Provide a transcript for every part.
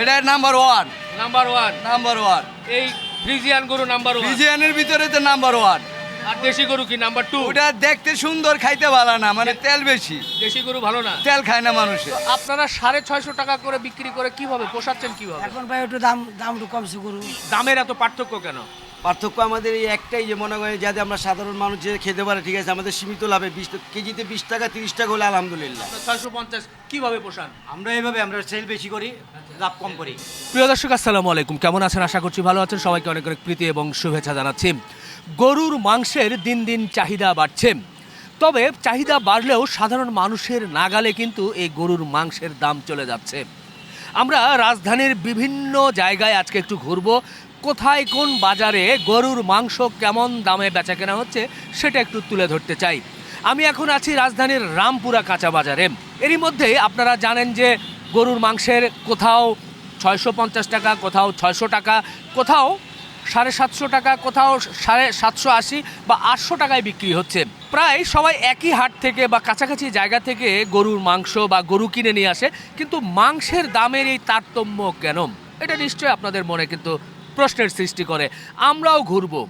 এটা number one number one number one এই Friesian গরু নাম্বার ওয়ান ফ্রিজিয়ানের ভিতরে তো নাম্বার ওয়ান আর দেশি গরু কি নাম্বার টু ওটা দেখতে সুন্দর খাইতে ভালো না মানে তেল বেশি। দেশি গরু ভালো না? তেল খায় না মানুষ। আপনারা সাড়ে ছয়শো টাকা করে বিক্রি করে কীভাবে পোষাচ্ছেন কীভাবে? এখন ভাই একটু দাম দাম একটু কমছে গরু। দামের এত পার্থক্য কেন? পার্থক্য আমাদের এই একটাই যে মনে করেন যাতে আমরা সাধারণ মানুষ যে খেতে পারে ঠিক আছে আমাদের সীমিত লাভে বিশ কেজিতে বিশ টাকা তিরিশ টাকা হলে আলহামদুলিল্লাহ। ছয়শো পঞ্চাশ কীভাবে পোষান? আমরা এইভাবে আমরা সেল বেশি করি লাভ কম করি। প্রিয় দর্শক আসসালামু আলাইকুম। কেমন আছেন? আশা করছি ভালো আছেন। সবাইকে অনেক অনেক প্রীতি এবং শুভেচ্ছা জানাচ্ছি। গরুর মাংসের দিন দিন চাহিদা বাড়ছে। তবে চাহিদা বাড়লেও সাধারণ মানুষের নাগালে কিন্তু এই গরুর মাংসের দাম চলে যাচ্ছে। আমরা রাজধানীর বিভিন্ন জায়গায় আজকে একটু ঘুরবো। কোথায় কোন বাজারে গরুর মাংস কেমন দামে বেচা কেনা হচ্ছে, সেটা একটু তুলে ধরতে চাই। আমি এখন আছি রাজধানীর রামপুরা কাঁচা বাজারে। এরই মধ্যে আপনারা জানেন যে গরুর মাংসের কোথাও ছয়শো পঞ্চাশ টাকা, কোথাও ছয়শো টাকা, কোথাও সাড়ে সাতশো টাকা কোথাও সাড়ে সাতশো আশি বা আটশো টাকায় বিক্রি হচ্ছে। প্রায় সবাই একই হাট থেকে বা কাছাকাছি জায়গা থেকে গরুর মাংস বা গরু কিনে নিয়ে আসে কিন্তু মাংসের দামের এই তারতম্য কেন? এটা নিশ্চয়ই আপনাদের মনে কিন্তু প্রশ্নের সৃষ্টি করে। আমরাও ঘুরবো।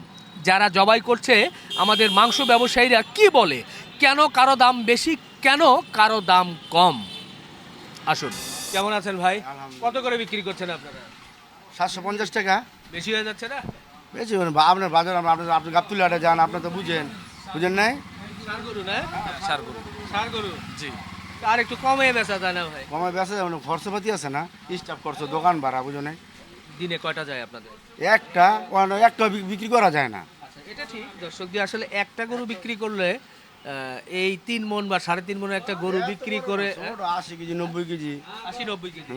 যারা জবাই করছে আমাদের মাংস ব্যবসায়ীরা কি বলে? কেন কারও দাম বেশি কেন কারও দাম কম? আসুন। কেমন আছেন ভাই? কত করে বিক্রি করছেন আপনারা? সাতশো পঞ্চাশ টাকা। বেশি হয়ে যাচ্ছে না? বেশি মানে আপনার বাজার আমরা- আপনার আপনি গাবতুলিয়াটা যান আপনার তো বুঝেন। বুঝেন নাই? সার গরু না? সার গরু। সার গরু? জি। আর একটু কমে বেচা যায় না ভাই। কমায় বেসে যাবেন খরচপাতি আছে না? স্টাফ খরচ দোকান ভাড়া বুঝো নাই? দিনে কয়টা যায় আপনাদের? একটা একটা বিক্রি করা যায় না। আচ্ছা এটা ঠিক। দর্শক দিয়ে আসলে একটা গরু বিক্রি করলে এই তিন মন বা সাড়ে তিন মনের একটা গরু বিক্রি করে আশি কেজি নব্বই কেজি। আশি নব্বই কেজি।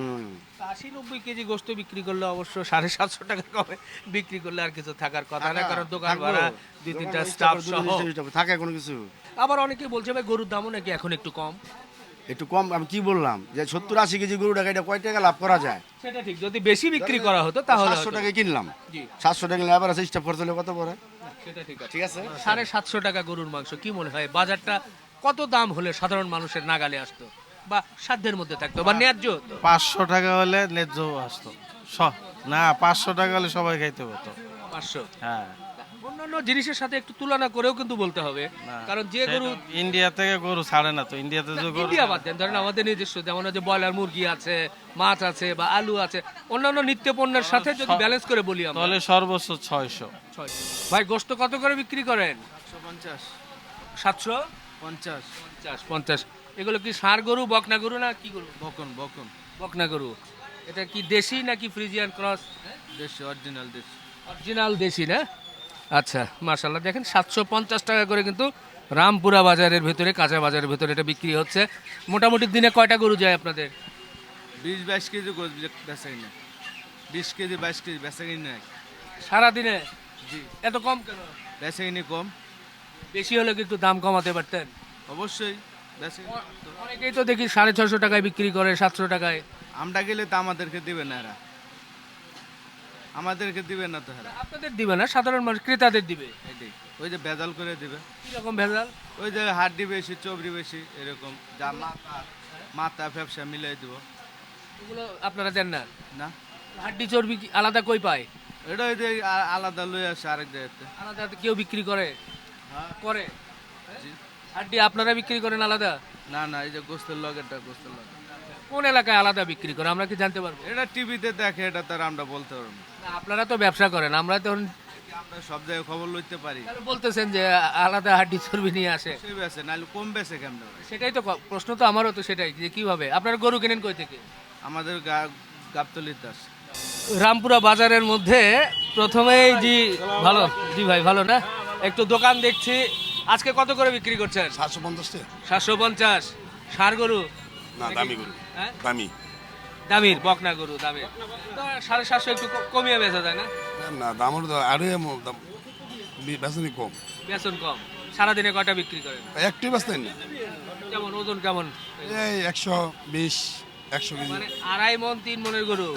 আশি নব্বই কেজি গোস্ত বিক্রি করলে অবশ্য সাড়ে সাতশো টাকা কমে বিক্রি করলে আর কিছু থাকার কথা না কারণ দোকান। ভাড়া দুই তিনটা স্টাফ সহ। থাকে কোনো কিছু। আবার অনেকে বলছে ভাই গরুর দামও নাকি এখন একটু কম? একটু কম আমি কি বললাম? যে সত্তর আশি কেজি গরু টাকা এটা কয় টাকা লাভ করা যায়? সেটা ঠিক যদি বেশি বিক্রি করা হতো তাহলে সাতশো টাকা কিনলাম। সাতশো টাকা লেবার আছে স্টাফ খরচ হলে কত পড়ে? ঠিক আছে? সাড়ে সাতশো টাকা গরুর মাংস কি মনে হয়? বাজারটা কত দাম হলে সাধারণ মানুষের নাগালে আসতো? বা সাধ্যের মধ্যে থাকতো? বা ন্যায্য হতো? পাঁচশো টাকা হলে ন্যায্য আসতো। স- না পাঁচশো টাকা হলে সবাই খাইতে পারতো। পাঁচশো? হ্যাঁ। অন্যান্য জিনিসের সাথে একটু তুলনা করেও কিন্তু বলতে হবে। কারণ যে গরু ইন্ডিয়া থেকে গরু ছাড়ে না তো ইন্ডিয়াতে যে গরু ইন্ডিয়া বাদ দেন ধরেন আমাদের নিজস্ব যেমন হচ্ছে ব্রয়লার মুরগি আছে মাছ আছে বা আলু আছে অন্যান্য নিত্য পণ্যের সাথে যদি ব্যালেন্স করে বলি আমরা। তাহলে সর্বোচ্চ ছয়শো। ছয়শো। ভাই গোস্ত কত করে বিক্রি করেন? পঞ্চাশ। সাতশো? পঞ্চাশ। পঞ্চাশ পঞ্চাশ। এগুলো কি ষাঁড় গরু বকনা গরু না কি গরু? বকন বকন। বকনা গরু। এটা কি দেশি নাকি ফ্রিজিয়ান ক্রস? দেশি অরিজিনাল দেশি। অরিজিনাল দেশি না? আচ্ছা মার্শাল্লাহ দেখেন সাতশো পঞ্চাশ টাকা করে কিন্তু রামপুরা বাজারের ভেতরে কাঁচা বাজারের ভেতরে এটা বিক্রি হচ্ছে। মোটামুটি দিনে কয়টা গরু যায় আপনাদের? বিশ বাইশ কেজি গরু বেচা কিনা বিশ কেজি বাইশ কেজি বেচা কিনা সারাদিনে? জি। এত কম কেন? বেচা কিনি কম। বেশি হলে কিন্তু দাম কমাতে পারতেন? অবশ্যই অনেকেই তো দেখি সাড়ে ছশো টাকায় বিক্রি করে সাতশো টাকায়। আমরা গেলে তো আমাদেরকে দেবে না এরা। আমাদেরকে দিবে না তো এরা আপনাদের দিবে না সাধারণ মানুষ ক্রেতাদের দিবে। এটাই। ওই যে ভেজাল করে দিবে। কীরকম ভেজাল? ওই যে হাড্ডি বেশি চবড়ি বেশি এরকম। যা মাথা মাথা ব্যবসা মিলাই দিব। ওগুলো আপনারা দেন না? না। হাড্ডি চর্বি কি আলাদা কই পায়? এটা ওই যে আ- আলাদা লই আসে আরেক জায়গাতে। আলাদা কেউ বিক্রি করে? হ্যাঁ। করে? হাড্ডি আপনারা বিক্রি করেন আলাদা? না না এই যে গোস্তের লগেরটা গোস্তের লগে। কোন এলাকায় আলাদা বিক্রি করে? আমরা কি জানতে পারব? এটা টিভিতে দেখে এটা তার আমরা বলতে পারব না, আপনারা তো ব্যবসা করেন আমরা তো আমরা সব জায়গায় খবর লইতে পারি। তাহলে বলতেছেন যে আলাদা হাড্ডি চর্বি নিয়ে আসে। সে বেছে নাহলে কম বেছে কেমন সেটাই তো ক- প্রশ্ন তো আমারও তো সেটাই যে কীভাবে? আপনারা গরু কেনেন কই থেকে? আমাদের গা- গাবতলির দাস। রামপুরা বাজারের মধ্যে প্রথমেই জি ভালো। জি ভাই ভালো না? একটু দোকান দেখছি। আজকে কত করে বিক্রি করছেন? সাতশো পঞ্চাশ সাতশো পঞ্চাশ। ষাড় গরু? না দামি গরু। হ্যাঁ? দামি। দামির বকনা গরু দামির। সাড়ে সাতশো একটু কমিয়ে বেচা যায় না? না দামের তো আরও বেসনি কম। বেতন কম। সারাদিনে কয়টা বিক্রি করেন একটু বেসতেন না। কেমন ওজন কেমন? এই একশো বিশ একশো কেজি মানে আড়াই মন তিন মনের গরু?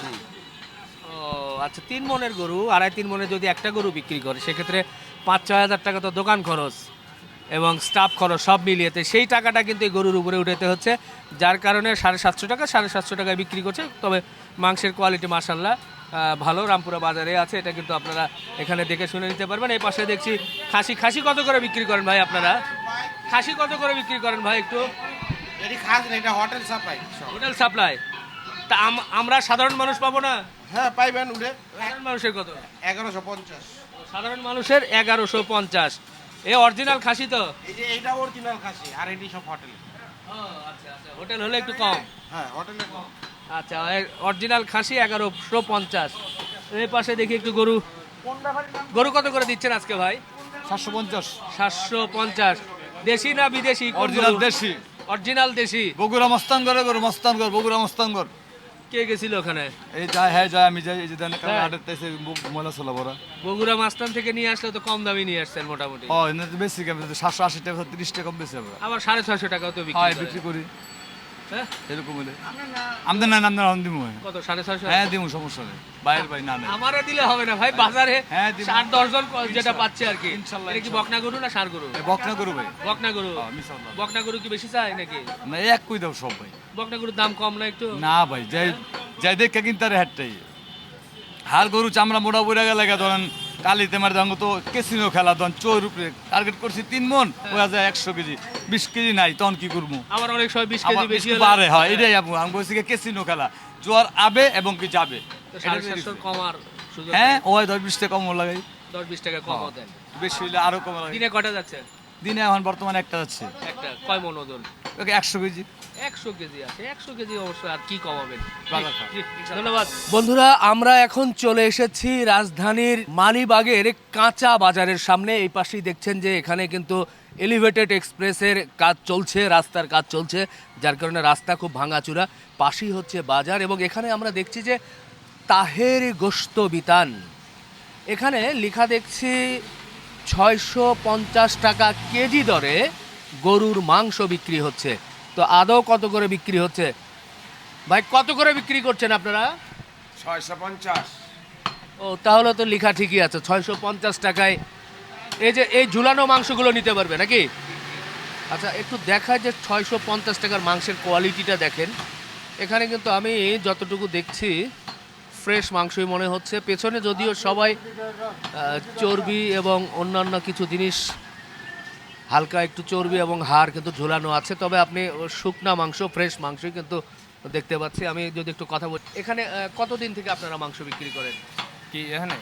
ও আচ্ছা তিন মনের গরু আড়াই তিন মনের যদি একটা গরু বিক্রি করে সেক্ষেত্রে পাঁচ ছয় হাজার টাকা তো দোকান খরচ। এবং স্টাফ খরচ সব মিলিয়েতে সেই টাকাটা কিন্তু এই গরুর উপরে উঠাতে হচ্ছে যার কারণে সাড়ে সাতশো টাকা সাড়ে সাতশো টাকায় বিক্রি করছে। তবে মাংসের কোয়ালিটি মাসাল্লাহ ভালো। রামপুরা বাজারে আছে এটা কিন্তু আপনারা এখানে দেখে শুনে নিতে পারবেন। এই পাশে দেখছি খাসি। খাসি কত করে বিক্রি করেন ভাই আপনারা? খাসি কত করে বিক্রি করেন ভাই একটু? এটি হোটেল সাপ্লাই হোটেল সাপ্লাই তা আম- আমরা সাধারণ মানুষ পাবো না? হ্যাঁ পাইবেন উঠে। সাধারণ মানুষের কত? এগারোশো পঞ্চাশ। সাধারণ মানুষের এগারোশো পঞ্চাশ। এ অরিজিনাল খাসি তো। এই যে এইটা অরিজিনাল খাসি আর এটি সব হোটেল আচ্ছা আচ্ছা হোটেল হলে একটু কম। হ্যাঁ হোটেলে কম। আচ্ছা অরিজিনাল খাসি এগারোশো পঞ্চাশ। এই পাশে দেখি একটু গরু। গরু কত করে দিচ্ছেন আজকে ভাই? সাতশো পঞ্চাশ। সাতশো পঞ্চাশ। দেশি না বিদেশি? অরিজিনাল দেশি। অরিজিনাল দেশি। বগুড়া মস্তানগড়ে গরু মস্তানগড় বগুড়া মস্তানগড়। কে গেছিল ওখানে? এই যায় হ্যাঁ যায় আমি যাই এই যে দেন হ্যাঁ। হাটের তাইছে ময়লা চলা বড়া। বগুড়া মাস্তান থেকে নিয়ে আসলে তো কম দামে নিয়ে আসছেন মোটামুটি। ও এনে তো বেশি কেমন? সাতশো আশি টাকা তিরিশ টাকা কম বেশি আমরা। আবার সাড়ে ছয়শো টাকাও তো বিক্রি বিক্রি করি। হ্যাঁ? এরকম হলে। আমাদের না আমাদের আমি দিমু কত সাড়ে ছয়শো? হ্যাঁ দিমু সমস্যা নেই। বাইরের ভাই না নেই আমারে দিলে হবে না ভাই বাজারে হ্যাঁ, দিব। ষাট দশজন যেটা। পাচ্ছে আর কি। ইনশাল্লাহ, এটা কি বকনা গরু না সার গরু? এ বকনা করু ভাই। বকনা গরু। হ্যাঁ। বকনা গরু কি বেশি চাই নাকি? না এক কই দাও সব ভাই। বকনা গরুর দাম কম না একটু? না ভাই যাই যাই দেখে কিন্তু তার হাটটাই। হার গরু চামড়া মোটা বইরা গেলে ধরেন কালিতে মার দাম তো কেসিনো খেলা ধরেন চোর উপরে টার্গেট করছি তিন মন ওই যায় একশো কেজি বিশ কেজি নাই তখন কি করব? আমার অনেক সময় বিশ কেজি বেশি পারে হয় এটাই আপু আমি বলছি কেসিনো খেলা জোয়ার আবে এবং কি যাবে? এটাই হ্যাঁ ওই দশ বিশ টাকা কম লাগাই দশ বিশ টাকা কম দেন। বেশি হইলে আরও কম লাগে। দিনে কটা যাচ্ছে? দিনে এখন বর্তমানে একটা যাচ্ছে। একটা কয় মন ওজন? ওকে একশো কেজি। একশো কেজি আছে একশো কেজি অবশ্যই আর কি কমাবেন? ধন্যবাদ। বন্ধুরা আমরা এখন চলে এসেছি রাজধানীর মালিবাগের কাঁচা বাজারের সামনে। এই পাশেই দেখছেন যে এখানে কিন্তু এলিভেটেড এক্সপ্রেসের কাজ চলছে রাস্তার কাজ চলছে যার কারণে রাস্তা খুব ভাঙাচুরা। পাশেই হচ্ছে বাজার এবং এখানে আমরা দেখছি যে তাহের গোস্ত বিতান। এখানে লেখা দেখছি ছয়শো পঞ্চাশ টাকা কেজি দরে গরুর মাংস বিক্রি হচ্ছে। তো আদৌ কত করে বিক্রি হচ্ছে? ভাই কত করে বিক্রি করছেন আপনারা? ছয়শো পঞ্চাশ। ও তাহলে তো লেখা ঠিকই আছে ছয়শো পঞ্চাশ টাকায়। এই যে এই ঝুলানো মাংসগুলো নিতে পারবে নাকি? আচ্ছা একটু দেখা যে ছয়শো পঞ্চাশ টাকার মাংসের কোয়ালিটিটা দেখেন। এখানে কিন্তু আমি যতটুকু দেখছি ফ্রেশ মাংসই মনে হচ্ছে। পেছনে যদিও সবাই চর্বি এবং অন্যান্য কিছু জিনিস হালকা একটু চর্বি এবং হাড় কিন্তু ঝোলানো আছে তবে আপনি শুকনা মাংস ফ্রেশ মাংসই কিন্তু দেখতে পাচ্ছি। আমি যদি একটু কথা বলি এখানে কতদিন থেকে আপনারা মাংস বিক্রি করেন? কি এখানে?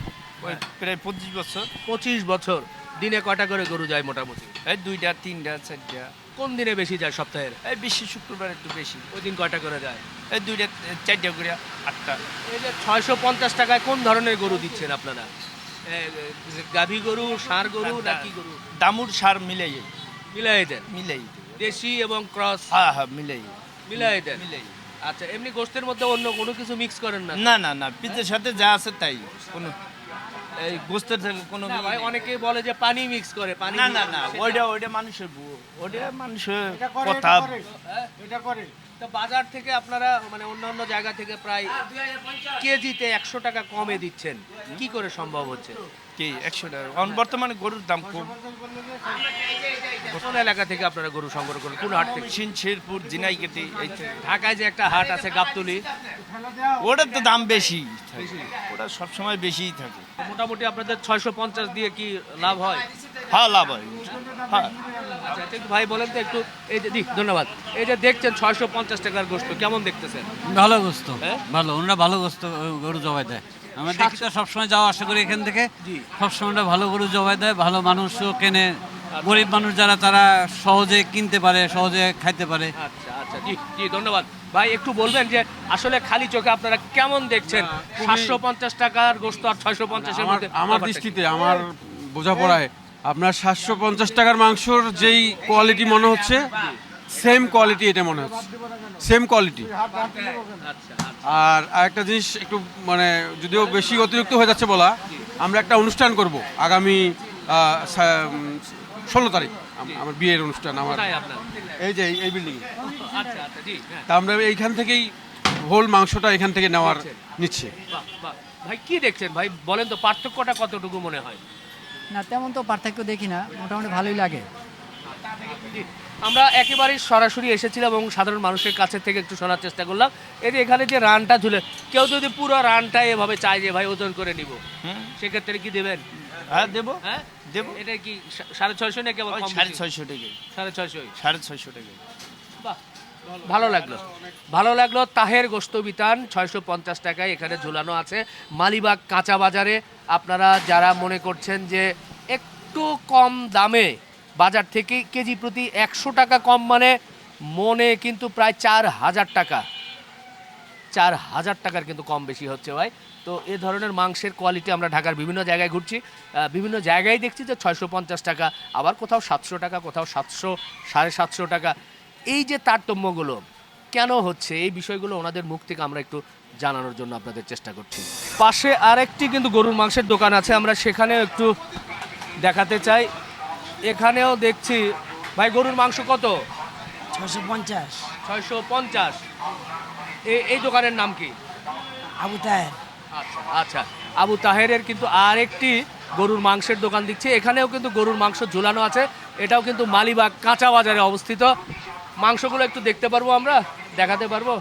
ওই প্রায় পঁচিশ বছর। পঁচিশ বছর। দিনে কটা করে গরু যায় মোটামুটি? এই দুইটা তিনটা চারটা। কোন দিনে বেশি যায় সপ্তাহের? এই বেশি শুক্রবার একটু বেশি। ওই দিন কয়টা করে যায়? এই দুইটা চারটা করে আটটা। এই যে ছয়শো পঞ্চাশ টাকায় কোন ধরনের গরু দিচ্ছেন আপনারা? গাভী গরু ষাঁড় গরু নাকি গরু? দামুর সার মিলাই মিলাই দেন। মিলাই দেশি এবং ক্রস? হ্যাঁ হ্যাঁ মিলাই মিলাই দেন। মিলাই আচ্ছা এমনি গোস্তের মধ্যে অন্য কোনো কিছু মিক্স করেন না? না না না পিজের সাথে যা আছে তাই। কোনো এই গোস্তের থেকে কোনো ভাই অনেকেই বলে যে পানি মিক্স করে পানি না না না ওইটা ওইটা মানুষের ওইটা মানুষের কথা। তো বাজার থেকে আপনারা মানে অন্যান্য জায়গা থেকে প্রায় কেজিতে একশো টাকা কমে দিচ্ছেন। কি করে সম্ভব হচ্ছে? কি একশো টাকা? এখন বর্তমানে গরুর দাম কম কোন এলাকা থেকে আপনারা গরু সংগ্রহ করেন? কোন হাট থেকে? সিন শেরপুর জিনাইকেটি এই ঢাকায় যে একটা হাট আছে গাবতলি ওটার তো দাম বেশি ওটা সবসময় বেশিই থাকে। মোটামুটি আপনাদের ছয়শো পঞ্চাশ দিয়ে কি লাভ হয়? হ্যাঁ লাভ হয়। হ্যাঁ। আচ্ছা একটু ভাই বলেন তো একটু এই যে দি ধন্যবাদ। এই যে দেখছেন ছয়শো পঞ্চাশ টাকার গোস্ত কেমন দেখতেছেন? ভালো গোস্ত। হ্যাঁ? ভালো ওনারা ভালো গোস্ত গরু জবাই দেয়। আমরা দেখি তো সবসময় যাওয়া আশা করি এখান থেকে। জি। সবসময় ভালো গরু জবাই দেয় ভালো মানুষও কেনে। গরিব মানুষ যারা তারা সহজে কিনতে পারে সহজে খাইতে পারে। আচ্ছা আচ্ছা জি জি ধন্যবাদ। ভাই একটু বলবেন যে আসলে খালি চোখে আপনারা কেমন দেখছেন? সাতশো পঞ্চাশ টাকার গোস্ত আর ছয়শো পঞ্চাশের আমার মধ্যে আমার দৃষ্টিতে আমার বোঝাপড়ায় আপনার সাতশো পঞ্চাশ টাকার মাংসর যেই কোয়ালিটি মনে হচ্ছে সেম কোয়ালিটি এটা মনে হচ্ছে। সেম কোয়ালিটি আচ্ছা আর আরেকটা জিনিস একটু মানে যদিও বেশি অতিরিক্ত হয়ে যাচ্ছে বলা আমরা একটা অনুষ্ঠান করব আগামী ষোলো তারিখ। আমার বিয়ের অনুষ্ঠান আমার। এই যে এই- বিল্ডিং আচ্ছা আচ্ছা হ্যাঁ। তা আমরা এইখান থেকেই হোল মাংসটা এখান থেকে নেওয়ার নিচ্ছে। বাহ, বাহ। ভাই কি দেখছেন? ভাই বলেন তো পার্থক্যটা কতটুকু মনে হয়? না তেমন তো পার্থক্য দেখি না মোটামুটি ভালোই লাগে। আমরা একেবারেই সরাসরি এসেছিলাম এবং সাধারণ মানুষের কাছে থেকে একটু শোনার চেষ্টা করলাম। এই যে এখানে যে রানটা ঝুলে কেউ যদি পুরো রানটা এভাবে চায় যে ভাই ওজন করে নিব। সেক্ষেত্রে কি দেবেন? হ্যাঁ দেবো। হ্যাঁ? দেবো। এটা কি সা- সাড়ে ছয়শো না কেবল সাড়ে ছয়শো টাকায়। সাড়ে ছয়শোই সাড়ে ছয়শো টাকায়। বাহ। ভালো লাগল। ভালো লাগল তাহের গোস্ত বিতান, ছয়শো পঞ্চাশ টাকায় এখানে ঝুলানো আছে। মালিবাগ কাঁচা বাজারে আপনারা যারা মনে করছেন যে একটু কম দামে বাজার থেকে কেজি প্রতি একশো টাকা কম মানে মনে কিন্তু প্রায় চার হাজার টাকা। চার হাজার টাকার কিন্তু কম বেশি হচ্ছে ভাই। তো এ ধরনের মাংসের কোয়ালিটি আমরা ঢাকার বিভিন্ন জায়গায় ঘুরছি। বিভিন্ন জায়গায় দেখছি যে ছয়শো পঞ্চাশ টাকা, আবার কোথাও সাতশো টাকা, কোথাও সাতশো, সাড়ে সাতশো টাকা। এই যে তারতম্যগুলো কেন হচ্ছে? এই বিষয়গুলো ওনাদের মুখ থেকে আমরা একটু জানানোর জন্য আপনাদের চেষ্টা করছি। পাশে আরেকটি কিন্তু গরুর মাংসের দোকান আছে আমরা সেখানেও একটু দেখাতে চাই। এখানেও দেখছি। ভাই গরুর মাংস কত? ছশো পঞ্চাশ। ছয়শো পঞ্চাশ। এই দোকানের নাম কি? আবু তাহের। আচ্ছা আচ্ছা। আবু তাহেরের কিন্তু আর একটি গরুর মাংসের দোকান দিচ্ছে। এখানেও কিন্তু গরুর মাংস ঝুলানো আছে। এটাও কিন্তু মালিবাগ কাঁচা বাজারে অবস্থিত। মাংসগুলো একটু দেখতে পারব আমরা, দেখাতে পারব।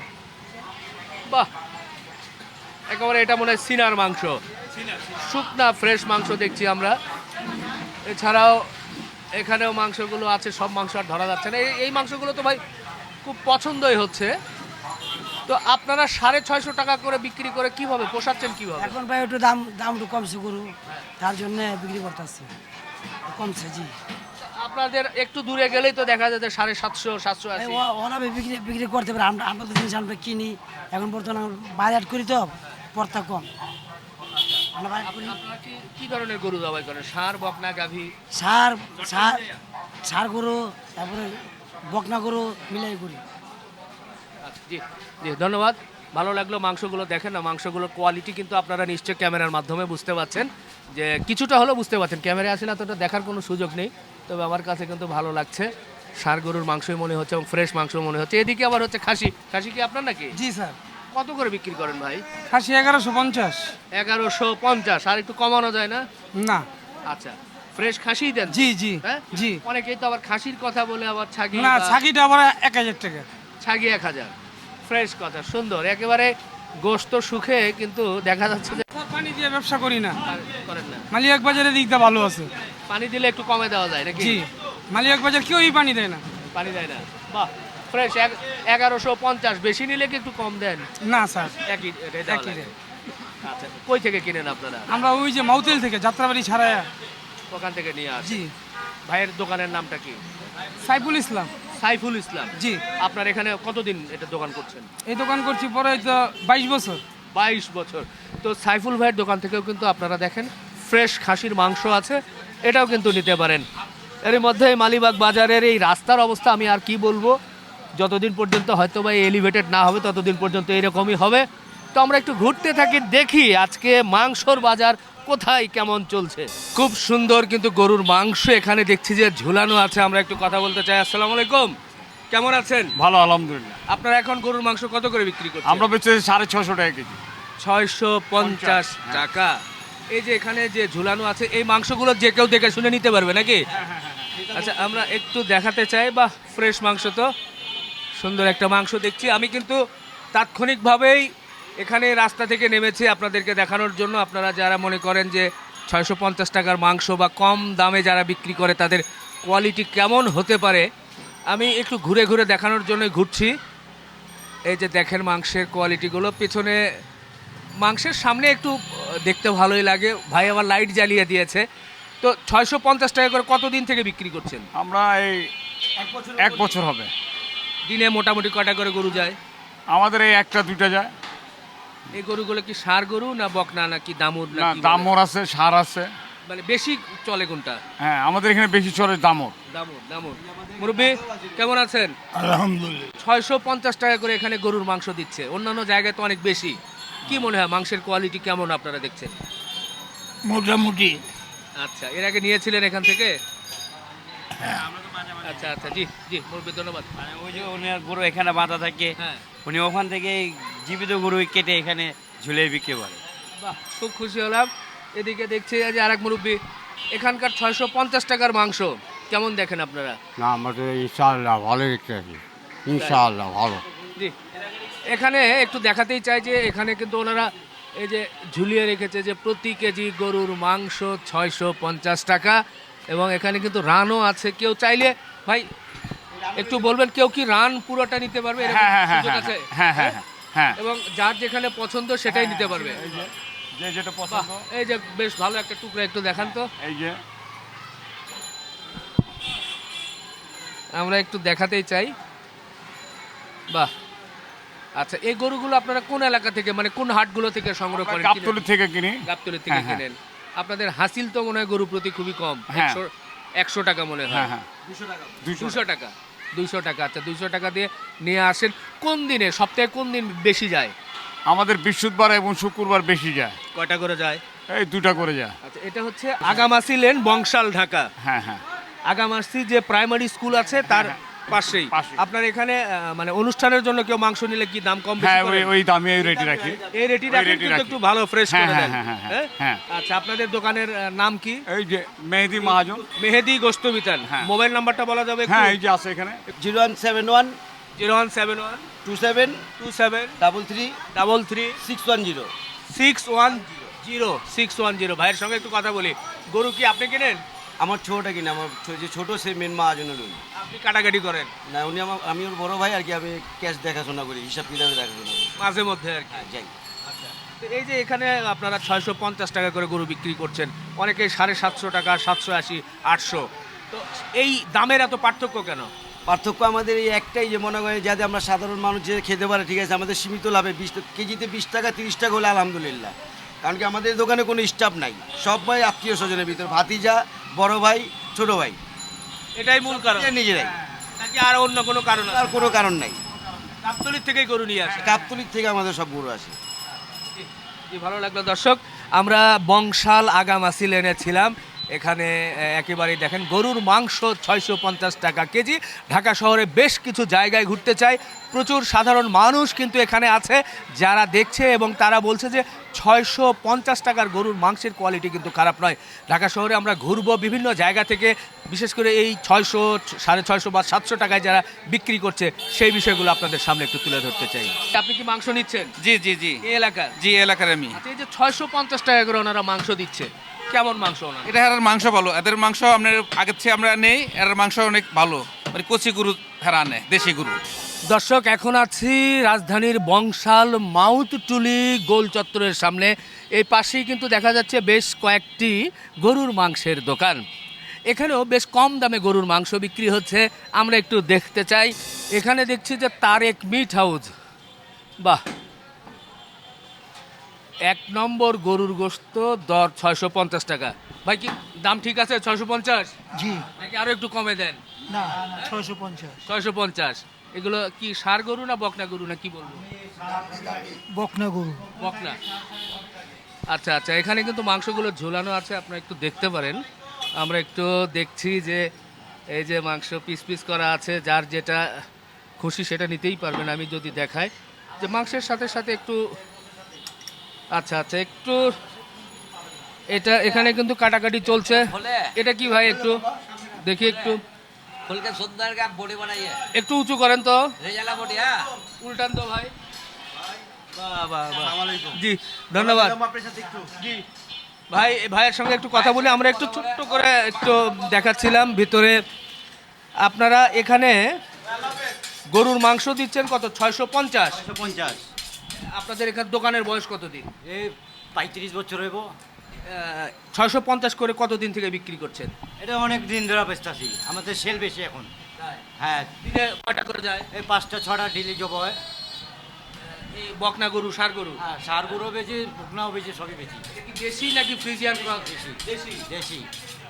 বাহ, একেবারে এটা মনে হয় সিনার মাংস। শুকনা, ফ্রেশ মাংস দেখছি আমরা। এছাড়াও এখানেও মাংসগুলো আছে, সব মাংস আর ধরা যাচ্ছে না। এই- মাংসগুলো তো ভাই খুব পছন্দই হচ্ছে। তো আপনারা সাড়ে ছয়শো টাকা করে বিক্রি করে কীভাবে পোষাচ্ছেন কীভাবে? এখন ভাই একটু দাম দাম একটু কমছে গরু, তার জন্য বিক্রি করতেছে। কমছে, জি। আপনাদের একটু দূরে গেলেই তো দেখা যায় যে সাড়ে সাতশো সাতশো ওরা বিক্রি বিক্রি করতে পারে। আমরা আমরা তো জিনিস আমরা কিনি। এখন বর্তমানে বাজার করি তো পর্তা কম। আপনারা কি কি ধরনের গরু জবাই করেন? সার বকনা গাভী? সার সার সার গরু তারপরে বকনা গরু মিলাই করি। আচ্ছা, জি জি ধন্যবাদ। ভালো লাগল মাংসগুলো দেখেন না মাংসগুলোর কোয়ালিটি কিন্তু আপনারা নিশ্চয়ই ক্যামেরার মাধ্যমে বুঝতে পারছেন যে কিছুটা হলেও বুঝতে পারছেন ক্যামেরায় আসলে এতটা দেখার কোনো সুযোগ নেই। তবে আমার কাছে কিন্তু ভালো লাগছে। সার গরুর মাংসই মনে হচ্ছে এবং ফ্রেশ মাংস মনে হচ্ছে। এদিকে আবার হচ্ছে খাসি। খাসি কি আপনার নাকি? জি স্যার। কত করে বিক্রি করেন ভাই? খাসি এগারোশো পঞ্চাশ। এগারোশো পঞ্চাশ। আর একটু কমানো যায় না? না। আচ্ছা। ফ্রেশ খাসি দেন? জি জি। হ্যাঁ? জি। অনেকেই তো আবার খাসির কথা বলে আবার ছাগি না ছাগিটা আবার এক হাজার টাকা। ছাগি এক হাজার। ফ্রেশ কথা সুন্দর। একেবারে গোস্ত সুখে কিন্তু দেখা যাচ্ছে যে পানি দিয়ে ব্যবসা করি না। করেন না। মালিয়াক বাজারের দিকটা ভালো আছে। পানি দিলে একটু কমে দেওয়া যায় নাকি? জি। মালিয়াক বাজার কেউই পানি দেয় না। পানি দেয় না। বাহ ফ্রেশ এগারোশো পঞ্চাশ। বেশি নিলে কি একটু কম দেন? না স্যার। একই একই আচ্ছা কই থেকে কিনেন আপনারা? আমরা ওই যে মাউতেল থেকে যাত্রাবাড়ি ছাড়ায়া। ওখান থেকে নিয়ে আসি জি। ভাইয়ের দোকানের নামটা কি? সাইফুল ইসলাম। সাইফুল ইসলাম। জি। আপনার এখানে কতদিন এটা দোকান করছেন? এই দোকান করছি পরে তো বাইশ বছর। বাইশ বছর। তো সাইফুল ভাইয়ের দোকান থেকেও কিন্তু আপনারা দেখেন ফ্রেশ খাসির মাংস আছে। এটাও কিন্তু নিতে পারেন। এর মধ্যে এই মালিবাগ বাজারের এই রাস্তার অবস্থা আমি আর কি বলব? যতদিন পর্যন্ত হয়তো বা এলিভেটেড না হবে ততদিন পর্যন্ত এরকমই হবে। তো আমরা একটু ঘুরতে থাকি দেখি আজকে মাংসর বাজার কোথায় কেমন চলছে। খুব সুন্দর কিন্তু গরুর মাংস এখানে দেখছি যে ঝুলানো আছে। আমরা একটু কথা বলতে চাই। আসসালামু আলাইকুম। কেমন আছেন? ভালো আলহামদুলিল্লাহ। আপনারা এখন গরুর মাংস কত করে বিক্রি করছেন? আমরা বেচে সাড়ে ছশো টাকা কেজি। ছয়শো পঞ্চাশ টাকা। এই যে এখানে যে ঝুলানো আছে এই মাংসগুলো যে কেউ দেখে শুনে নিতে পারবে নাকি? আচ্ছা আমরা একটু দেখাতে চাই বা ফ্রেশ মাংস তো। সুন্দর একটা মাংস দেখছি। আমি কিন্তু তাৎক্ষণিকভাবেই এখানে রাস্তা থেকে নেমেছি আপনাদেরকে দেখানোর জন্য। আপনারা যারা মনে করেন যে ছয়শো পঞ্চাশ টাকার মাংস বা কম দামে যারা বিক্রি করে তাদের কোয়ালিটি কেমন হতে পারে আমি একটু ঘুরে ঘুরে দেখানোর জন্য ঘুরছি। এই যে দেখেন মাংসের কোয়ালিটিগুলো পেছনে মাংসের সামনে একটু দেখতে ভালোই লাগে। ভাই আবার লাইট জ্বালিয়ে দিয়েছে। তো ছয়শো পঞ্চাশ টাকা করে কতদিন থেকে বিক্রি করছেন? আমরা এই এক বছর হবে। দিনে মোটামুটি কটা করে গরু যায়? আমাদের এই একটা দুইটা যায়। এই গরুগুলো কি সার গরু না বকনা নাকি দামুর না দামর আছে সার আছে। মানে বেশি চলে কোনটা? হ্যাঁ আমাদের এখানে বেশি চলে দামর। দামুর দামুর। মুরব্বী কেমন আছেন? আলহামদুলিল্লাহ। ছয়শো পঞ্চাশ টাকা করে এখানে গরুর মাংস দিচ্ছে। অন্যান্য জায়গায় তো অনেক বেশি। কি মনে হয় মাংসের কোয়ালিটি কেমন আপনারা দেখছেন? মোটামুটি। আচ্ছা এর আগে নিয়েছিলেন এখান থেকে? আচ্ছা আচ্ছা জি জি মুরব্বী ধন্যবাদ। মানে ওই যে উনি গরু এখানে বাঁধা থাকে হ্যাঁ। উনি ওখান থেকে জীবিত গরু কেটে এখানে ঝুলে বিক্রি করে। বাহ খুব খুশি হলাম। এদিকে দেখছি যে আরেক মুরব্বী এখানকার ছয়শো পঞ্চাশ টাকার মাংস কেমন দেখেন আপনারা? না আমাদের ইনশাআল্লাহ ভালো দেখতে আছি। ইনশাআল্লাহ ভালো। জি। এখানে একটু দেখাতেই চাই যে এখানে কিন্তু ওনারা এই যে ঝুলিয়ে রেখেছে যে প্রতি কেজি গরুর মাংস ছয়শো পঞ্চাশ টাকা এবং এখানে কিন্তু রানও আছে। কেউ চাইলে ভাই একটু বলবেন কেউ কি রান পুরোটা নিতে পারবে? হ্যাঁ হ্যাঁ হ্যাঁ হ্যাঁ এবং যার যেখানে পছন্দ সেটাই নিতে পারবে। যে যেটা পছন্দ। এই যে বেশ ভালো একটা টুকরা একটু দেখান তো। এই যে। আমরা একটু দেখাতেই চাই। বাহ আচ্ছা এই গরুগুলো আপনারা কোন এলাকা থেকে মানে কোন হাটগুলো থেকে সংগ্রহ করেন? গাবতলি থেকে কিনি। গাবতলি থেকে হ্যাঁ, হ্যাঁ। কিনেন আপনাদের হাসিল তো মনে হয় গরু প্রতি খুবই কম। হ্যাঁ। একশো একশো টাকা মনে হয়। হ্যাঁ হ্যাঁ। দুশো দুশো টাকা। দুইশো টাকা আচ্ছা দুইশো টাকা দিয়ে নিয়ে আসেন। কোন দিনে সপ্তাহে কোন দিন বেশি যায়? আমাদের বৃহস্পতিবার এবং শুক্রবার বেশি যায়। কয়টা করে যায়? এই দুটা করে যায়। আচ্ছা এটা হচ্ছে আগামাসি লেন বংশাল ঢাকা। হ্যাঁ হ্যাঁ। আগামাসি যে প্রাইমারি স্কুল আছে তার পাশেই। আপনার এখানে মানে অনুষ্ঠানের জন্য কেউ মাংস নিলে কি দাম কম হ্যাঁ ওই ওই দামে ওই রেটে রাখি। এই রেটই কিন্তু একটু ভালো ফ্রেশ হ্যাঁ, করে হ্যাঁ, দেন। হ্যাঁ, হ্যাঁ। আচ্ছা আপনাদের দোকানের নাম কি? এই যে মেহেদি মহাজন। মেহেদি গোস্ত বিতান হ্যাঁ। মোবাইল নাম্বারটা বলা যাবে হ্যাঁ এই যে আছে এখানে। Zero one seven one. Zero one seven one. Two seven. Two seven. Double three. Double three. Six one zero. Six one zero. Six one zero. ভাইয়ের সঙ্গে একটু কথা বলি। গরু কি আপনি কিনেন? আমার ছোটটা কিনে আমার যে ছোট সে মেন মহাজনের উনি আপনি কাটাকাটি করেন? না উনি আমার আমি ওর বড় ভাই আর কি আমি ক্যাশ দেখাশোনা করি হিসাব কিতাবে দেখাশোনা করি। মাঝে মধ্যে আর কি? হ্যাঁ যাই। তো এই যে এখানে আপনারা ছয়শো পঞ্চাশ টাকা করে গরু বিক্রি করছেন অনেকে সাড়ে সাতশো টাকা সাতশো আশি আটশো। তো এই দামের এত পার্থক্য কেন? পার্থক্য আমাদের এই একটাই যে মনে করেন যাতে আমরা সাধারণ মানুষ যে খেতে পারে ঠিক আছে আমাদের সীমিত লাভে বিশ কেজিতে বিশ টাকা তিরিশ টাকা হলে আলহামদুলিল্লাহ। কারণ কি আমাদের দোকানে কোনো স্টাফ নাই সবাই আত্মীয় স্বজনের ভিতর ভাতিজা বড় ভাই ছোট ভাই। এটাই মূল কারণ। নিজেরাই। নাকি আর অন্য কোনো কারণ আর কোনো কারণ নাই। গাবতলির থেকেই গরু নিয়ে আসে। কাপতলির থেকে আমাদের সব গরু আসে। জি ভালো লাগল দর্শক। আমরা বংশাল আগাম লেনে ছিলাম এখানে একেবারেই দেখেন গরুর মাংস ছয়শো পঞ্চাশ টাকা কেজি। ঢাকা শহরে বেশ কিছু জায়গায় ঘুরতে চাই প্রচুর সাধারণ মানুষ কিন্তু এখানে আছে। যারা দেখছে এবং তারা বলছে যে ছয়শো পঞ্চাশ টাকার গরুর মাংসের কোয়ালিটি কিন্তু খারাপ নয়। ঢাকা শহরে আমরা ঘুরবো বিভিন্ন জায়গা থেকে বিশেষ করে এই ছয়শো সাড়ে ছয়শো বা সাতশো টাকায় যারা বিক্রি করছে সেই বিষয়গুলো আপনাদের সামনে একটু তুলে ধরতে চাই। আপনি কি মাংস নিচ্ছেন? জি জি জি। এলাকার? জি এলাকার আমি। আচ্ছা এই যে ছয়শো পঞ্চাশ টাকা করে ওনারা মাংস দিচ্ছে কেমন মাংস ওনারা? এটা এর মাংস ভালো। এদের মাংস আপনার আগের চেয়ে আমরা নেই এর মাংস অনেক ভালো। মানে কচি গরু হেরা আনে দেশি গরু দর্শক এখন আছি রাজধানীর বংশাল মাউথটুলি গোল চত্বরের সামনে। এই পাশেই কিন্তু দেখা যাচ্ছে বেশ কয়েকটি গরুর মাংসের দোকান। এখানেও বেশ কম দামে গরুর মাংস বিক্রি হচ্ছে। আমরা একটু দেখতে চাই। এখানে দেখছি যে তারেক মিট হাউস। বাহ! এক নম্বর গরুর গোস্ত দর ছয়শো পঞ্চাশ টাকা। ভাই কি দাম ঠিক আছে ছয়শো পঞ্চাশ? জি। নাকি আরও একটু কমে দেন? না ছয়শো পঞ্চাশ। ছয়শো পঞ্চাশ। এগুলো কি সার গরু না বকনা গরু না কি বলব? বকনা গরু। বকনা। আচ্ছা আচ্ছা এখানে কিন্তু মাংসগুলো ঝোলানো আছে আপনারা একটু দেখতে পারেন। আমরা একটু দেখছি যে এই যে মাংস পিস পিস করা আছে যার যেটা খুশি সেটা নিতেই পারবেন আমি যদি দেখাই। যে মাংসের সাথে সাথে একটু আচ্ছা আচ্ছা একটু এটা এখানে কিন্তু কাটাকাটি চলছে। এটা কি ভাই একটু? দেখি একটু। একটু উঁচু করেন তো। উল্টান তো ভাই। বাহ, বাহ, বাহ। জি ধন্যবাদ। জি। ভাই ভাইয়ের সঙ্গে একটু কথা বলি আমরা একটু ছোট্ট করে একটু দেখাচ্ছিলাম ভিতরে। আপনারা এখানে গরুর মাংস দিচ্ছেন কত? ছয়শো পঞ্চাশ। পঞ্চাশ। আপনাদের এখানে দোকানের বয়স কতদিন? এই পঁয়ত্রিশ বছর হইব। ছয়শো পঞ্চাশ করে কতদিন থেকে বিক্রি করছেন? এটা অনেক দিন ধরে বেচতেছি। আমাদের সেল বেশি এখন। হ্যাঁ। দিনে কয়টা করে যায়? এই পাঁচটা ছটা ডেলি জব হয়। এই বকনা গরু সার গরু? হ্যাঁ সারগুলো বেশি বুকনাও বেশি সবই বেশি দেশি নাকি ফ্রিজিয়ান ক্রস দেশি। দেশি? দেশি।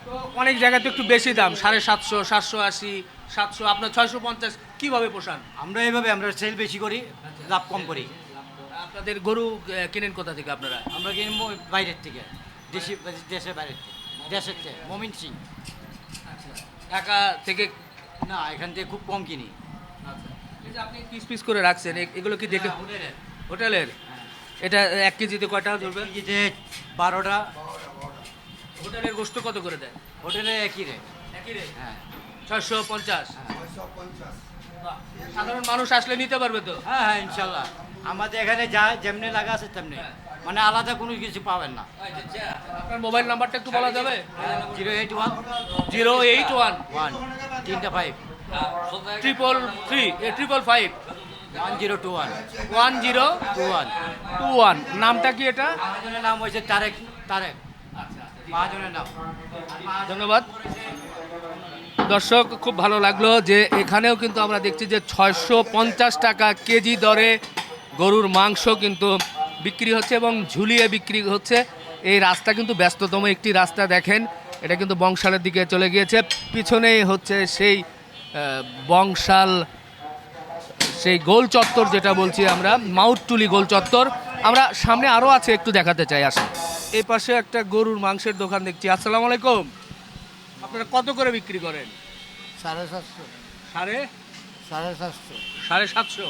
তো অনেক জায়গাতে একটু বেশি দাম সাড়ে সাতশো সাতশো আশি সাতশো আপনার ছয়শো পঞ্চাশ কীভাবে পোষান? আমরা এইভাবে আমরা সেল বেশি করি লাভ কম করি। আপনাদের গরু কেনেন কোথা থেকে আপনারা? আমরা কিনবো বাইরের থেকে দেশি দেশের বাইরের থেকে দেশের থেকে মমিন সিং। ঢাকা থেকে? না এখান থেকে খুব কম কিনি। এই যে আপনি পিস পিস করে রাখছেন এগুলো কি দেখে হোটেলের। এটা এক কেজিতে কয়টা ধরবে? কেজিতে বারোটা। হোটেলের গোস্ত কত করে দেয়? হোটেলে একই রেট। হ্যাঁ। ছয়শো পঞ্চাশ? সাধারণ মানুষ আসলে নিতে পারবে তো? হ্যাঁ হ্যাঁ ইনশাল্লাহ। আমাদের এখানে যা যেমনি লাগা আছে তেমনি। মানে আলাদা কোনো কিছু পাবেন না। আপনার মোবাইল নাম্বারটা একটু বলা যাবে? Zero eight one. Zero eight one. One তিনটা five triple three triple five one zero two one. One zero two one. Two one. নামটা কি এটা? মহাজনের নাম হয়েছে তারেক। তারেক। মহাজনের নাম। ধন্যবাদ। দর্শক খুব ভালো লাগল যে এখানেও কিন্তু আমরা দেখছি যে ছয়শো পঞ্চাশ টাকা কেজি দরে গরুর মাংস কিন্তু বিক্রি হচ্ছে এবং ঝুলিয়ে বিক্রি হচ্ছে। এই রাস্তা কিন্তু ব্যস্ততম একটি রাস্তা দেখেন। এটা কিন্তু বংশালের দিকে চলে গিয়েছে। পিছনেই হচ্ছে সেই বংশাল সেই গোল চত্বর যেটা বলছি আমরা মাউটটুলি গোল চত্বর। আমরা সামনে আরও আছে একটু দেখাতে চাই আসেন। এই পাশে একটা গরুর মাংসের দোকান দেখছি। আসসালামু আলাইকুম। আপনারা কত করে বিক্রি করেন? সাড়ে সাতশো। সাড়ে? সাড়ে সাতশো। সাড়ে সাতশো।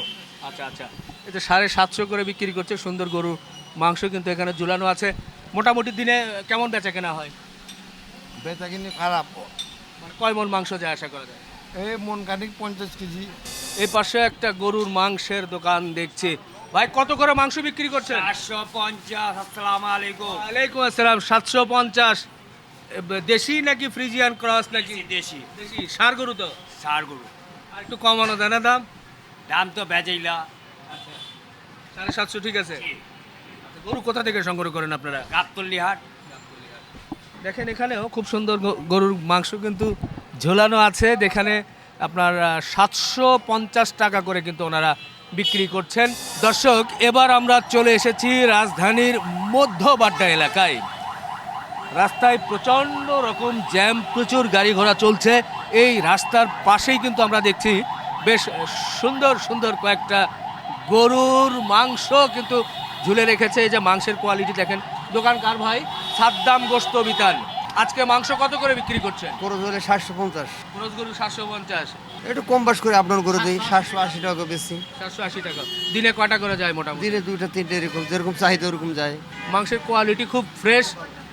আচ্ছা আচ্ছা। এই যে সাড়ে সাতশো করে বিক্রি করছে সুন্দর গরুর মাংস কিন্তু এখানে ঝুলানো আছে। মোটামুটি দিনে কেমন বেচা কেনা হয়? বেচা কিনি খারাপ। মানে কয় মন মাংস যায় আশা করা যায়? এই মন কানিক পঞ্চাশ কেজি। এই পাশে একটা গরুর মাংসের দোকান দেখছি। ভাই কত করে মাংস বিক্রি করছেন? চারশো পঞ্চাশ আসসালাম আলাইকুম। আলাইকুম আসসালাম সাতশো পঞ্চাশ। দেশি নাকি ফ্রিজিয়ান ক্রস নাকি? দেশি দেশি। সার গরু তো? সার গরু। আর একটু কমানো যায় না দাম। দাম তো বেজাইলা। সাড়ে সাতশো ঠিক আছে। গরু কোথা থেকে সংগ্রহ করেন আপনারা? গাবতল্লি হাট দেখেন এখানেও খুব সুন্দর গরুর মাংস কিন্তু ঝোলানো আছে। যেখানে আপনার সাতশো পঞ্চাশ টাকা করে কিন্তু ওনারা বিক্রি করছেন। দর্শক এবার আমরা চলে এসেছি রাজধানীর মধ্যবাড্ডা এলাকায়। রাস্তায় প্রচণ্ড রকম জ্যাম প্রচুর গাড়ি ঘোড়া চলছে। এই রাস্তার পাশেই কিন্তু আমরা দেখছি বেশ সুন্দর সুন্দর কয়েকটা গরুর মাংস কিন্তু ঝুলে রেখেছে। এই যে মাংসের কোয়ালিটি দেখেন। দোকান কার ভাই? সাদ্দাম গোস্ত বিতান। আজকে মাংস কত করে বিক্রি করছেন? খরচ হলে সাতশো পঞ্চাশ। রোজ গরু সাতশো পঞ্চাশ। একটু কম বাস করে আপনার করে দিই। সাতশো আশি টাকা বেশি। সাতশো আশি টাকা। দিনে কটা করে যায় মোটামুটি? দিনে দুইটা তিনটে এরকম। যেরকম চাহিদা ওরকম যায়। মাংসের কোয়ালিটি খুব ফ্রেশ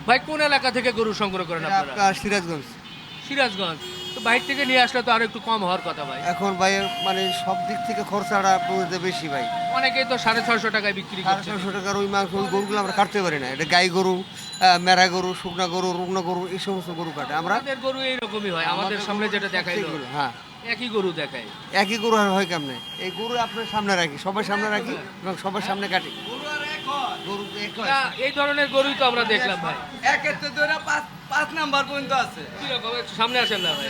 ভাই কোন এলাকা থেকে গরু সংগ্রহ করেন আপনার সিরাজগঞ্জ। সিরাজগঞ্জ। তো বাইরে থেকে নিয়ে আসলে তো আরও একটু কম হওয়ার কথা ভাই। এখন ভাই মানে সব দিক থেকে খরচাটা বুঝতে বেশি ভাই। অনেকেই তো সাড়ে ছয়শো টাকায় বিক্রি সাড়ে করছে। ছশো টাকার ওই মাংস ওই গরুগুলো আমরা কাটতে পারি না। এটা গাই গরু আহ, মেরা গরু শুকনা গরু রুগ্ন গরু এই সমস্ত গরু কাটে। আমরা আমাদের গরু এইরকমই হয়। আমাদের সামনে যেটা দেখাইলো এগুলো, হ্যাঁ। একই গরু দেখায়। একই গরু আর হয় কেমনে? এই গরু আপনার সামনে রাখি সবার সামনে রাখি এবং সবার সামনে কাটি। গরু। না, এই ধরনের গরুই তো আমরা দেখলাম ভাই। একের তো ধরে পাঁচ পাঁচ নাম্বার পর্যন্ত আছে। কীরকম? একটু সামনে আসেন না ভাই।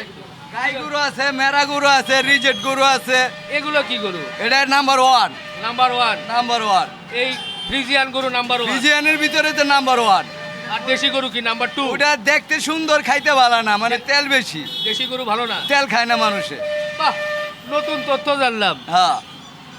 গাই গরু আছে মেরা গরু আছে রিজেট গরু আছে। এগুলো কি গরু? এটা number one number one number one এই ফ্রিজিয়ান গরু নাম্বার ওয়ান বিজিয়ানের ভিতরে তো নাম্বার ওয়ান আর দেশি গরু কি? নাম্বার টু ওটা দেখতে সুন্দর খাইতে ভালো না মানে তেল বেশি। দেশি গরু ভালো না? তেল খায় না মানুষে। বাহ নতুন তথ্য জানলাম। হ্যাঁ।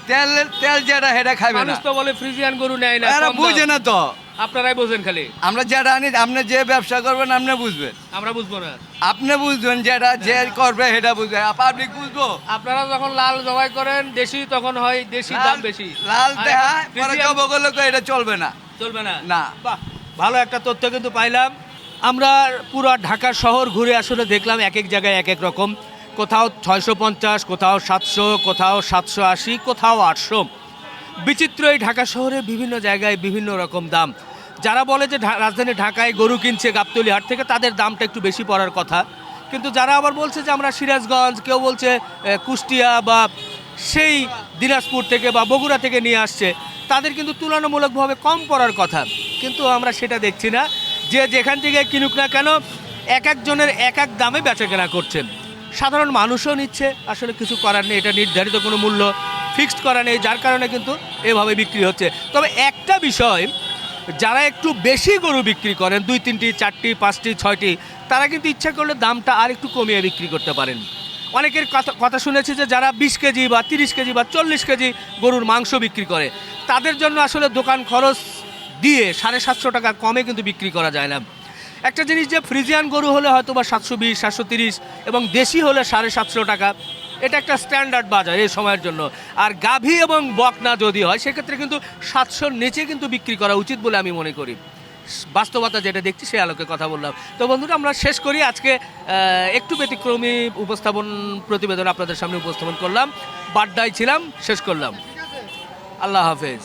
তেল তেল যেটা সেটা খাবে মানুষ না তো বলে ফ্রিজিয়ান গরু নেয় না এরা কম দাম। বুঝে না তো। আপনারাই বোঝেন খালি। আমরা যেটা আনি আপনি যে ব্যবসা করবেন আপনি বুঝবেন। আমরা বুঝব না। আপনি বুঝবেন যেটা যে করবে সেটা বুঝবে। পাবলিক বুঝব। আপনারা যখন লাল জবাই করেন দেশি তখন হয় দেশি দাম লাল- বেশি। লাল আর এখন পরে ফ্রিজিয়ান কব করলে তো এটা চলবে না। চলবে না। না। বাহ ভালো একটা তথ্য কিন্তু পাইলাম। আমরা পুরো ঢাকা শহর ঘুরে আসলে দেখলাম এক এক জায়গায় এক এক রকম। কোথাও ছয়শো পঞ্চাশ, কোথাও সাতশো কোথাও সাতশো আশি, কোথাও আটশো। বিচিত্র এই ঢাকা শহরে বিভিন্ন জায়গায় বিভিন্ন রকম দাম। যারা বলে যে রাজধানী ঢাকায় গরু কিনছে গাবতলি হাট থেকে তাদের দামটা একটু বেশি পড়ার কথা। কিন্তু যারা আবার বলছে যে আমরা সিরাজগঞ্জ, কেউ বলছে কুষ্টিয়া বা সেই দিনাজপুর থেকে বা বগুড়া থেকে নিয়ে আসছে, তাদের কিন্তু তুলনামূলকভাবে কম পড়ার কথা। কিন্তু আমরা সেটা দেখছি না। যে যেখান থেকে কিনুক না কেন, এক একজনের এক এক দামে বেচা কেনা করছেন। সাধারণ মানুষও নিচ্ছে, আসলে কিছু করার নেই, এটা নির্ধারিত কোনো মূল্য ফিক্সড করা নেই, যার কারণে কিন্তু এভাবে বিক্রি হচ্ছে। তবে একটা বিষয়, যারা একটু বেশি গরু বিক্রি করেন, দুই তিনটি, চারটি, পাঁচটি, ছয়টি, তারা কিন্তু ইচ্ছা করলে দামটা আর একটু কমিয়ে বিক্রি করতে পারেন। অনেকের কথা কথা শুনেছি যে যারা বিশ কেজি বা তিরিশ কেজি বা চল্লিশ কেজি গরুর মাংস বিক্রি করে, তাদের জন্য আসলে দোকান খরচ দিয়ে সাড়ে সাতশো টাকা কমে কিন্তু বিক্রি করা যায় না। একটা জিনিস যে ফ্রিজিয়ান গরু হলে হয়তো বা সাতশো বিশ, সাতশো তিরিশ এবং দেশি হলে সাড়ে সাতশো টাকা, এটা একটা স্ট্যান্ডার্ড বাজার এই সময়ের জন্য। আর গাভী এবং বকনা যদি হয়, সেক্ষেত্রে কিন্তু সাতশোর নিচে কিন্তু বিক্রি করা উচিত বলে আমি মনে করি। বাস্তবতা যেটা দেখছি, সেই আলোকে কথা বললাম। তো বন্ধুরা, আমরা শেষ করি। আজকে একটু ব্যতিক্রমী উপস্থাপন প্রতিবেদন আপনাদের সামনে উপস্থাপন করলাম। বাড্ডায় ছিলাম, শেষ করলাম। আল্লাহ হাফেজ।